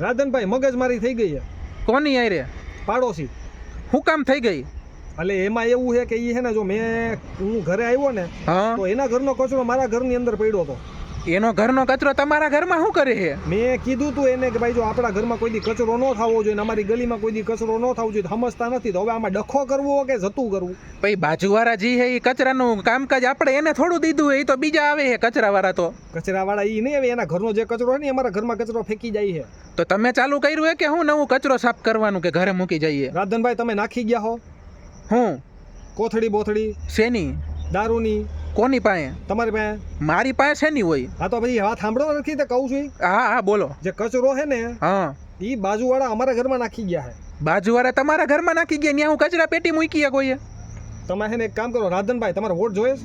રાધનભાઈ મગજમારી થઈ ગઈ છે. કોની આરે પાડોશી. હું કામ થઈ ગઈ? એટલે એમાં એવું છે કે એ છે ને જો મેં હું ઘરે આવ્યો ને હા. તો એના ઘરનો કચરો મારા ઘરની અંદર પડ્યો હતો. એનો ઘરનો કચરો તમારા ઘરમાં શું કરે છે? મેં કીધું તું એને કે ભાઈ જો આપણા ઘરમાં કોઈ દી કચરો ન થવો જોઈએ અમારી ગલીમાં કોઈ દી કચરો ન થવો જોઈએ સમજતા નથી તો હવે આમાં ડખો કરવો કે જતું કરવું? પછી બાજુવાળા જી હે એ કચરાનું કામકાજ આપણે એને થોડું દીધું એ તો બીજા આવે છે કચરાવાળા તો. કચરાવાળા એ નહીં આવે એના ઘરનો જે કચરો હોય ને અમારા ઘરમાં કચરો ફેંકી જાય છે. તો તમે ચાલુ કર્યું હે કે હું નવું કચરો સાફ કરવાનું કે ઘરે મૂકી જઈએ? રાધનભાઈ તમે નાખી ગયા હો. હું? કોથળી બોથળી શેની? દારૂની. કોની પાસે? તમારી પાસે? મારી પાસે શેની હોય? હા તો પછી વાત સાંભળો નથી તો કહું છું. હા હા બોલો. જે કચરો છે ને હા. એ બાજુવાળા અમારા ઘરમાં નાખી ગયા છે બાજુવાળા તમારા ઘરમાં નાખી ગયા ત્યાં હું કચરા પેટી મૂકી કોઈએ? તમે છે ને એક કામ કરો રાધનભાઈ તમારો વોટ જોઈએ?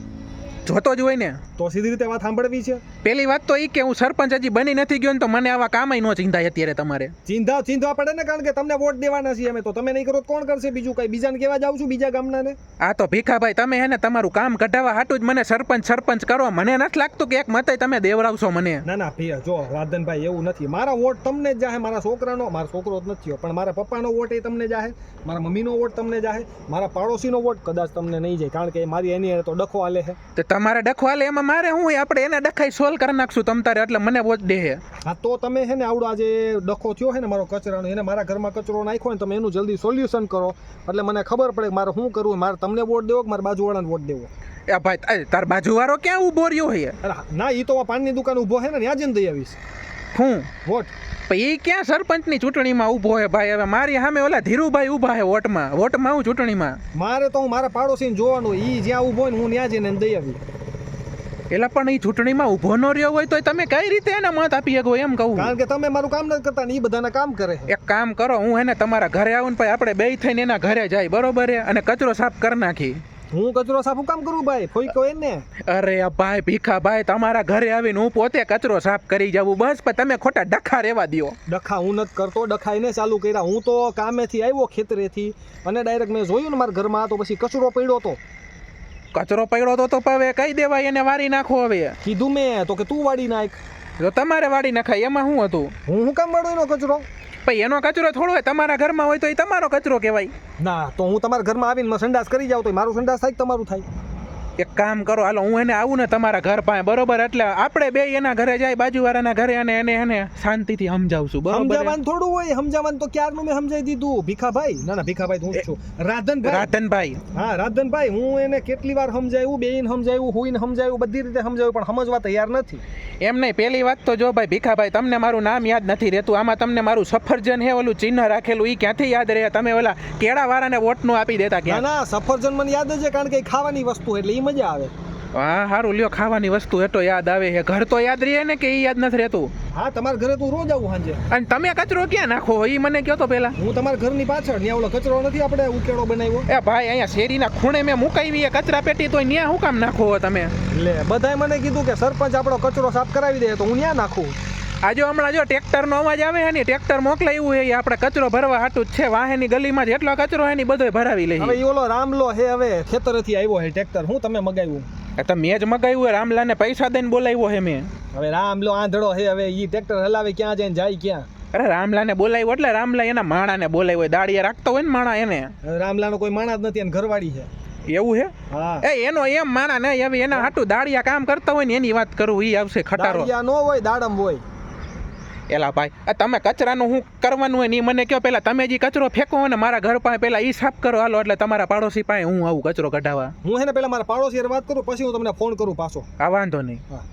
જોતો જ હોય ને. તો સીધી રીતે વાત સાંભળવી છે? પેલી વાત તો એ કે હું સરપંચ હજી બની નથી ગયો ને તો મને આવા કામય ન ચિંતાય અત્યારે તમારે. ચિંતા ચિંતા પડે ને કારણ કે તમને વોટ દેવાના છીએ અમે તો. તમે નહીં કરો કોણ કરશે બીજું કઈ? બીજાને કેવા જાવ છું બીજા ગામના ને આ તો ભીખાભાઈ તમે હે ને તમારું કામ કઢાવવા હાટું જ મને સરપંચ સરપંચ કરો. મને નથી લાગતું કે એક મતે તમે દેવડાવશો મને. ના ના ભૈયા જો રાધનભાઈ એવું નથી. મારા વોટ તમને જ જાહે મારા છોકરાનો મારો છોકરો જ નથી પણ મારા પપ્પાનો વોટ એ તમને જાહે મારા મમ્મીનો વોટ તમને જાહે મારા પાડોશીનો વોટ કદાચ તમને નહીં જાય કારણ કે મારી એની તો ડખો આલે છે તમારે ડખવાલે એમાં મારે હું આપણે એને ડખાઈ સોલ્વ કરી નાખશું તમ તારે એટલે મને વોટ દે હે. તો તમે છે ને આવડો આજે ડખો થયો છે ને મારો કચરાનો એને મારા ઘરમાં કચરો નાખ્યો ને તમે એનું જલ્દી સોલ્યુશન કરો. એટલે મને ખબર પડે મારે શું કરવું મારે તમને વોટ દેવો કે મારે બાજુવાળાને વોટ દેવો? એ ભાઈ તાર બાજુવાળો ક્યાં ઊભો રહ્યો હે? અરે ના એ તો પાનની દુકાન ઊભો છે ને ત્યાં જઈને દઈ આવીશ. હું? વોટ? એ ક્યાં સરપંચની ચૂંટણીમાં ઊભો હે ભાઈ? હવે મારી સામે ઓલા ધીરુભાઈ ઊભા હે વોટમાં. વોટમાં હું ચૂંટણીમાં? મારે તો હું મારા પાડોશીને જોવાનું. એ જ્યાં ઊભો હોય ને હું ત્યાં જઈને દઈ આવી એટલે પણ એ ચૂંટણીમાં ઊભો ન રહ્યો હોય તો તમે કઈ રીતે એને મત આપી શકો એમ કહું? કારણ કે તમે મારું કામ નથી કરતા ને એ બધાના કામ કરે એક કામ કરો હું એને તમારા ઘરે આવું ને પછી આપણે બે થઈને એના ઘરે જાય. બરોબર અને કચરો સાફ કરી નાખી. હું કચરો સાફ કામ કરું ભાઈ? ફોઈ કહો એને. અરે આ ભાઈ ભીખા ભાઈ તમારા ઘરે આવીને હું પોતે કચરો સાફ કરી જાઉં બસ પણ તમે ખોટા ડખા રહેવા દ્યો. ડખા હું નથી કરતો ડખા એને ચાલુ કર્યા. હું તો કામેથી આવ્યો ખેતરેથી અને ડાયરેક્ટ મેં જોયું ને મારા ઘરમાં તો પછી કચરો પડ્યો હતો કચરો પડ્યો તો તો હવે કહી દેવાય એને વારી નાખો હવે. કીધું મેં તો કે તું વાડી નાખ. તો તમારે વાડી નાખાય એમાં શું હતું? હું શું કામ વાળો એનો કચરો? પછી એનો કચરો થોડો હોય, તમારા ઘરમાં હોય તો એ તમારો કચરો કહેવાય. ના, તો હું તમારા ઘરમાં આવીને સંડાસ કરી જાઉં તો મારું સંડાસ થાય તમારું થાય? એક કામ કરો હાલો હું એને આવું ને તમારા ઘર પાસે બરોબર? એટલે આપણે બે એના ઘરે જાય બાજુવાળાના ઘરે અને એને એને શાંતિથી સમજાવશું બરોબર? સમજાવવાનું થોડું હોય સમજાવવાનું તો ક્યારનું મેં સમજાવી દીધું? ભીખાભાઈ? ના ના ભીખાભાઈ હું છું. રાધનભાઈ. રાધનભાઈ. હા રાધનભાઈ હું એને કેટલી વાર સમજાવ્યું બેન સમજાવ્યું હુઈને સમજાવ્યું બધી રીતે સમજાવ્યું પણ સમજવા તૈયાર નથી. એમ નહીં પહેલી વાત તો જો ભાઈ ભીખાભાઈ તમને મારું નામ યાદ નથી રહેતું આમાં તમને મારું સફરજન હે ઓલું ચિહ્ન રાખેલું એ ક્યાંથી યાદ રહે? તમે ઓલા કેળાવાળાને વોટનું આપી દેતા ના ક્યાં? ના સફરજન મને યાદ જ છે કારણ કે ખાવાની વસ્તુ એટલે એ મજા આવે. હા સારું લ્યો ખાવાની વસ્તુ એટો યાદ આવે છે. ઘર તો યાદ રહે ને કે એ યાદ નથી રહેતું? હા તમારા ઘરે તું રોજ આવું સાંજે અને તમે કચરો ક્યાં નાખો એ મને કહો તો પેલા હું તમારા ઘરની પાછળ ત્યાં ઓલો કચરો નથી આપણે ઉકેળો બનાવ્યો? એ ભાઈ અહીંયા શેરીના ખૂણે મેં મુકાવી એ કચરા પેટી તો ત્યાં શું કામ નાખો તમે? લે બધાએ મને કીધું કે સરપંચ આપણો કચરો સાફ કરાવી દે તો હું ત્યાં નાખું. આજે હમણાં જો ટ્રેક્ટરનો અવાજ આવે છે ને ટ્રેક્ટર મોકલાયું છે એ આપણે કચરો ભરવા હાટું જ છે. વાહેની ગલીમાં જેટલો કચરો છે ને બધો ભરાવી હવે લઈએ ઈ ઓલો રામલો હે હવે ખેતરેથી આવ્યો હે ટ્રેક્ટર. હું તમે મગાવ્યું? એ તો મેં જ મગાવ્યું હોય રામલાને પૈસા દઈને બોલાવ્યો છે મેં. હવે રામલો આંધળો હે હવે ઈ ટ્રેક્ટર હલાવે ક્યાં જાય જાય ક્યાં? અરે રામલાને બોલાવ્યો એટલે રામલા એના માણાને બોલાવ્યો. હોય દાડિયા રાખતો હોય ને માણા એને. હવે રામલાનો કોઈ માણસ જ નથી એને ઘરવાળી છે. એવું છે એ એનો એમ માણા નહીં હવે એના હાટું દાડિયા કામ કરતા હોય ને એની વાત કરું ઈ આવશે ખટારો. નો હોય દાડમ હોય. એલા ભાઈ આ તમે કચરાનું હું કરવાનું હોય ને એ મને કહો પેલા તમે જે કચરો ફેંકો ને મારા ઘર પાસે પેલા એ સાફ કરો. હાલો એટલે તમારા પાડોશી પાસે હું આવું કચરો કઢાવવા? હું હે ને પેલા મારા પાડોશી વાત કરું પછી હું તમને ફોન કરું પાછો. આ વાંધો નહીં. હા.